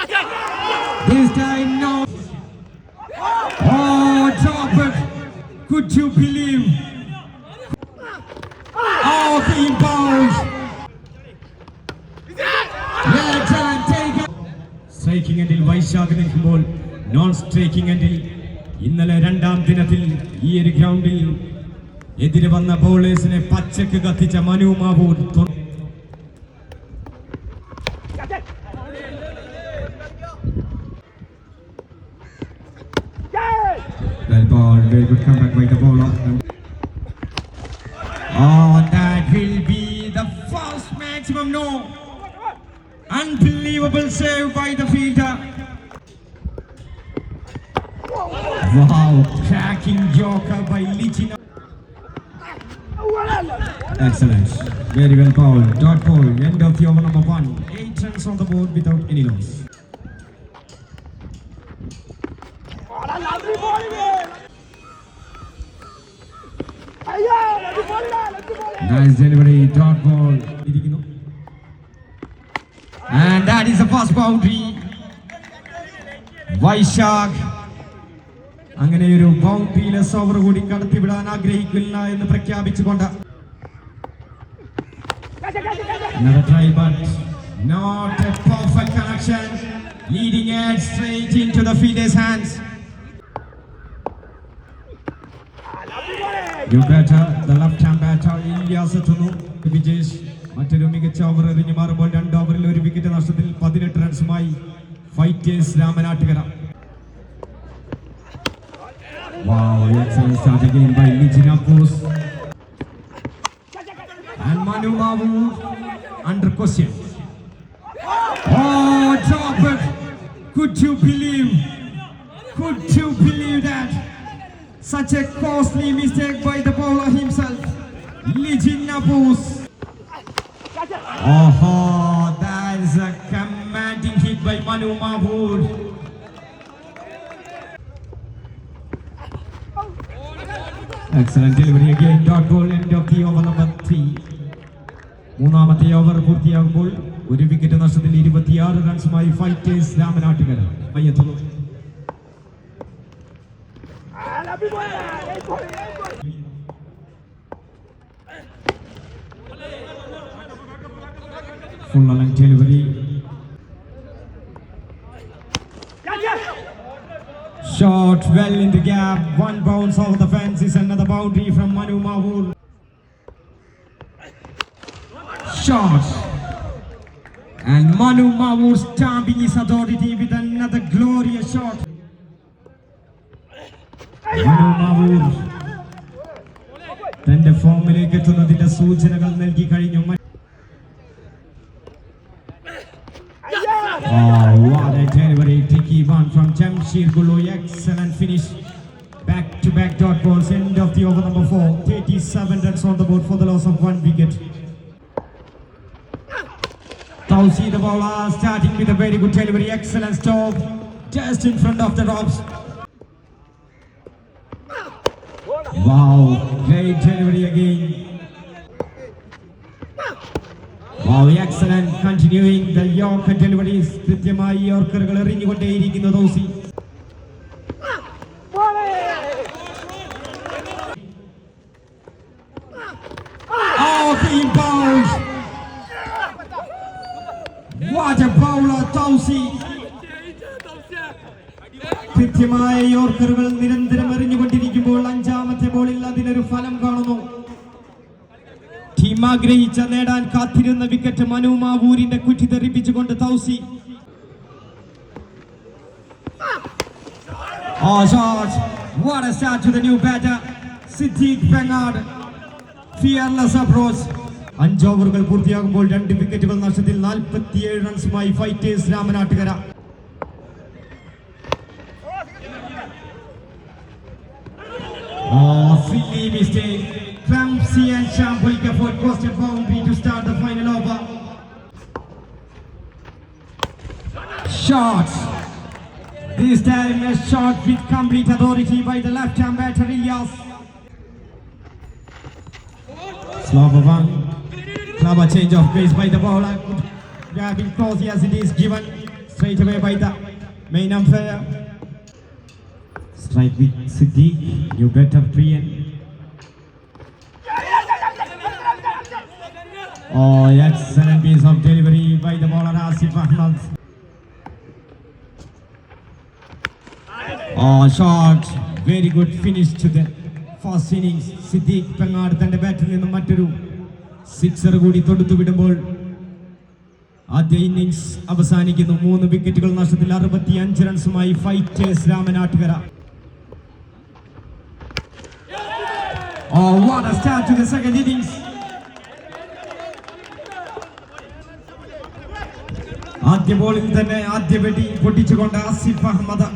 This time no. Oh, drop it. Could you believe? Oh, take it. Striking എൻഡിൽ വൈശാഖ് നിൽക്കുമ്പോൾ non striking എൻഡിൽ ഇന്നലെ രണ്ടാം ദിനത്തിൽ ഈ ഒരു ഗ്രൗണ്ടിൽ എതിരെ വന്ന ബോളേഴ്സിനെ പച്ചക്ക് കത്തിച്ച Manu Mavoor Unbelievable save by the fielder. Wow, cracking joker by Lichina. Excellent. Very well bowled. Dot ball. End of the over number one. Eight runs on the board without any loss. Nice delivery. Dot ball. ഇരിക്കുന്നു. And that is the first boundary. Vaishakh അങ്ങനെ ഒരു ബൗണ്ടറിയിലെസ് over കൂടി കടത്തിവിടാൻ ആഗ്രഹിക്കില്ല എന്ന് പ്രഖ്യാപിച്ചുകൊണ്ട് Another try, but not a perfect connection. Leading it straight into the fielder's hands. New batter, the left hand batter Ilyas എത്തുന്നു വിജേഷ് മറ്റൊരു മികച്ച ഓവർ എറിഞ്ഞു മാറുമ്പോൾ രണ്ട് ഓവറിൽ ഒരു വിക്കറ്റ് നഷ്ടത്തിൽ പതിനെട്ട് റൺസുമായി Fighters Ramanattukara. Oh? Such a costly mistake by the bowler himself. Lijin Napus. Oh, that is a commanding hit by Manu Mahmood. Excellent delivery again. Dot goal end of the over number three. മൂന്നാമത്തെ over പൂർത്തിയാകുമ്പോൾ ഒരു wicket നഷ്ടത്തിൽ ഇരുപത്തിയാറ് റൺസുമായി fighters Ramanattukara മയ്യെത്തുന്നു full length delivery. Shot well in the gap. One bounce off the fence is another boundary from Manu Mahul. Shot. And Manu Mahul stamping his authority with another glorious shot. Manu Mahul Then the തന്റെ ഫോമിലേക്ക് എത്തുന്നതിന്റെ സൂചനകൾ നൽകി കഴിഞ്ഞു from Jamshir Guloi. Excellent finish. Back to back dot balls. End of the over number four. 37 runs on the board for the loss of one wicket. Tausi the bowler starting with a very good delivery. Excellent stop. Just in front of the ropes. Wow, great delivery again. Wow, excellent. Continuing the Yorker deliveries. കൃത്യമായി യോർക്കറുകൾ എറിഞ്ഞുകൊണ്ടേയിരിക്കുന്നു ദോസി കൃത്യമായ യോർക്കറുകൾ നിരന്തരം എറിഞ്ഞുകൊണ്ടിരിക്കുമ്പോൾ അഞ്ചാമത്തെ ബോളിൽ അതിനൊരു ഫലം കാണുന്നു. Team ആഗ്രഹിച്ച നേടാൻ കാത്തിരുന്ന വിക്കറ്റ് മനു മാവൂരിന്റെ കുറ്റി തെറിപ്പിച്ചുകൊണ്ട് തൗസി. Oh. അഞ്ച് ഓവറുകൾ പൂർത്തിയാകുമ്പോൾ രണ്ട് വിക്കറ്റുകൾ നഷ്ടത്തിൽ നാൽപ്പത്തിയേഴ് റൺസുമായി Fighters Ramanattukara. Oh, silly mistake. Clumsy and shameful effort cost a boundary to start the final over. Shot. This time a shot with complete authority by the left-hand batter. Slow one. Clever change of pace by the bowler. Grabbing closely as it is given. straight away by the main umpire. Strike with Siddiq, you better and Oh, excellent piece of delivery by the bowler Asif Ahmad. Oh, shot. Very good finish to the first innings. Siddiq Pengad തന്റെ ബാറ്റിൽ നിന്നും മറ്റൊരു sixer കൂടി തൊടുത്തു വിടുമ്പോൾ ആദ്യ innings അവസാനിക്കുന്നു മൂന്ന് വിക്കറ്റുകൾ നഷ്ടത്തിൽ അറുപത്തി അഞ്ച് റൺസുമായി fighters Ramanattukara Oh, what a start to the second innings. ആദ്യ ബോളിൽ തന്നെ ആദ്യ വെടി പൊട്ടിച്ചുകൊണ്ട് ആസിഫ് അഹമ്മദ്.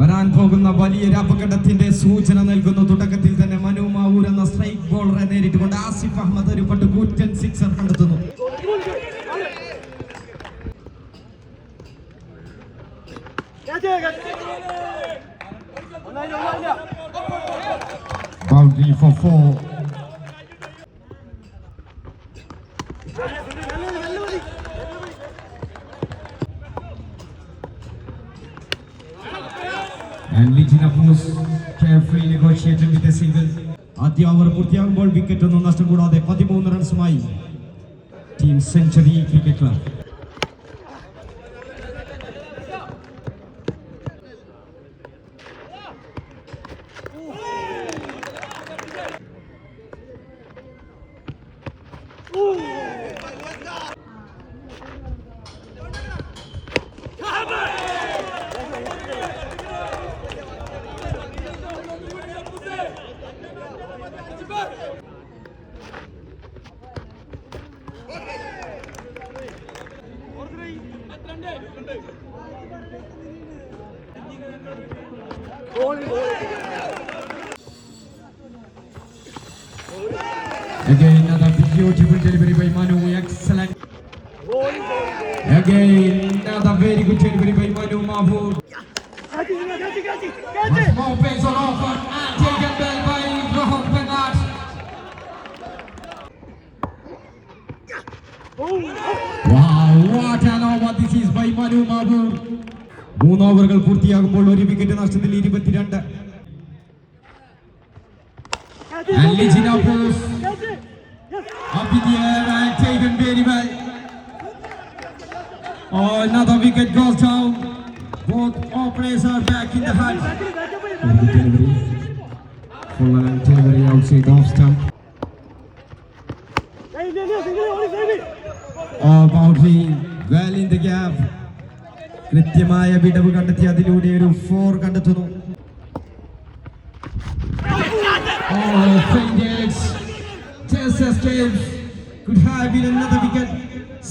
വരാൻ പോകുന്ന വലിയൊരു അപകടത്തിന്റെ സൂചന നൽകുന്നു. തുടക്കത്തിൽ തന്നെ മനു മാവൂർ എന്ന സ്ട്രൈക്ക് ബോളറെ നേരിട്ടുകൊണ്ട് ആസിഫ് അഹമ്മദ് ഒരു പട്ട് കൂറ്റൻ സിക്സർ കണ്ടെത്തുന്നു. Boundary for four. And Lijina Bose carefully negotiated with a single. ആദ്യ ഓവർ പൂർത്തിയാകുമ്പോൾ വിക്കറ്റ് ഒന്നും നഷ്ടം കൂടാതെ പതിമൂന്ന് റൺസുമായി team century cricket club Again, another beautiful delivery by Manu. Excellent. Again, another very good delivery by Manu Mahmood. Once more pace on offer and taken well by Rohan Penat. Wow, what an over this is by Manu Mahmood. മൂന്ന് ഓവറുകൾ പൂർത്തിയാകുമ്പോൾ ഒരു wicket നഷ്ടത്തിൽ ഇരുപത്തിരണ്ട് up in the air and taken very well. Oh, another wicket goes down. Both openers are back in the hut. Delivery. Full and delivery outside the off stump. Oh, boundary well in the gap. കൃത്യമായ വിടവ് കണ്ടെത്തി അതിലൂടെ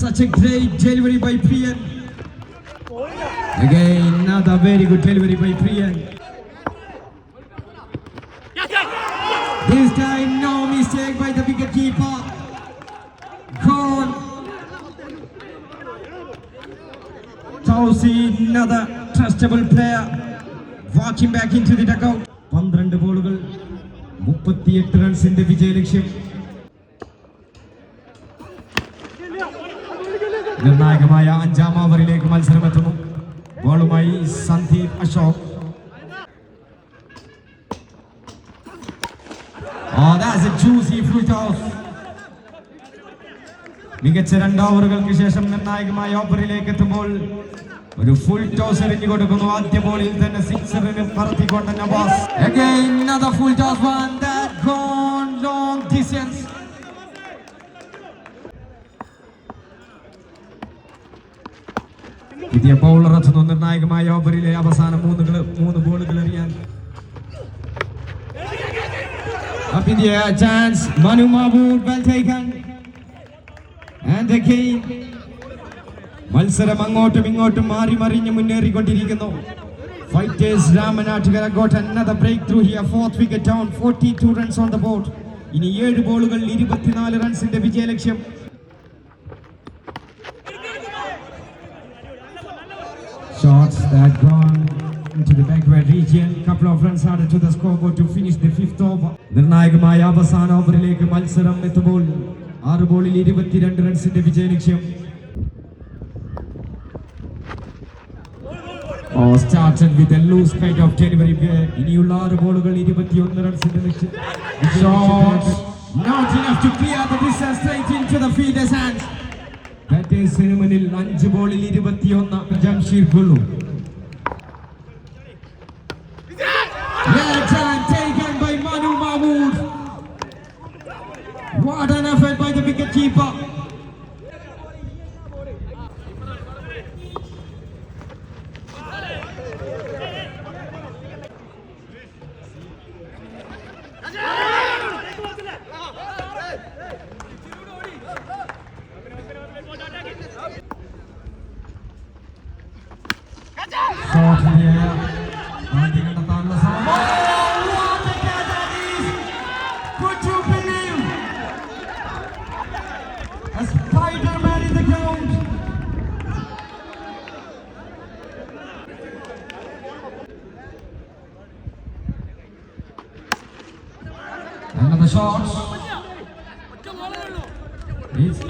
Such a great delivery by Priyan. Again, another very good delivery by Priyan. This time, no mistake by the wicket keeper. Gone. Tausi, another trustable player. Walking back into the dugout. പന്ത്രണ്ട് ബോളുകൾ മുപ്പത്തിയെട്ട് റൺസിന്റെ വിജയലക്ഷ്യം നിർണായകമായ അഞ്ചാം ഓവറിലേക്ക് മത്സരമെത്തുന്നു. ബോളുമായി Sandeep Ashok. Oh. മികച്ച രണ്ട് ഓവറുകൾക്ക് ശേഷം നിർണായകമായ ഓവറിലേക്ക് എത്തുമ്പോൾ ഒരു ഫുൾ ടോസ് എറിഞ്ഞു കൊടുക്കുന്നു. ആദ്യ ബോളിൽ തന്നെ സിക്സറിന് പറത്തിക്കൊണ്ട് Navas. Full toss toss one that gone long distance പുതിയ ബൗളർ എത്തുന്നു. നിർണായകമായ ഓവറിലെ അവസാന മൂന്ന് മൂന്ന് ബോളുകൾ എറിയാൻ. Up in the air, chance. Manu Mahmood, well taken. മത്സരം അങ്ങോട്ടും ഇങ്ങോട്ടും മാറി മറിഞ്ഞ് മുന്നേറിക്കൊണ്ടിരിക്കുന്നു. Fighters Ramanattukara got breakthrough here fourth wicket down forty 42 runs on the board ഇനി ഏഴ് ബോളുകൾ ഇരുപത്തിനാല് റൺസിന്റെ വിജയലക്ഷ്യം. That gone into the backward region. Couple of runs added to the scoreboard to finish the fifth over. നിർണായകമായ അവസാന ഓവറിലേക്ക് മത്സരം എത്തുമ്പോൾ ആറ് ബോളിൽ ഇരുപത്തിരണ്ട് റൺസിന്റെ വിജയലക്ഷ്യം Oh, started with a loose kind of delivery. ഇനിയുള്ള ആറ് ബോളുകൾ ഇരുപത്തിയൊന്ന് റൺസിന്റെ ലക്ഷ്യം. Not enough to clear the distance straight into the fielder's hands. ബാറ്റേഴ്സിന് മുന്നിൽ അഞ്ച് ബോളിൽ ഇരുപത്തിയൊന്ന് Jamsheer Gullu Done, taken by Manu Mahmood. What an effort by the wicket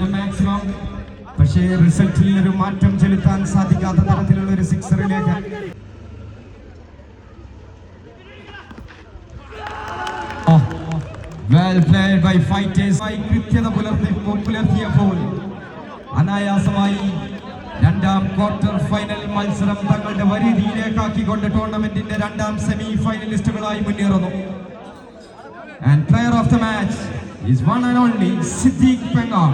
It's maximum. പക്ഷേ റിസൾട്ടിൽ ഒരു മാറ്റം ചെലുത്താൻ സാധിക്കാത്ത തരത്തിലുള്ള ഒരു സിക്സറിലേക്ക് വെൽ പ്ലേഡ് ബൈ ഫൈറ്റേഴ്സ് കൃത്യത പുലർത്തി പുലർത്തിയപ്പോൾ അനായാസമായി രണ്ടാം ക്വാർട്ടർ ഫൈനൽ മത്സരം തങ്ങളുടെ വരിതിയിലേക്കാക്കിക്കൊണ്ട് ടൂർണമെന്റിന്റെ രണ്ടാം സെമി ഫൈനലിസ്റ്റുകളായി മുന്നേറുന്നു. And player of the match is one and only Siddique Pengal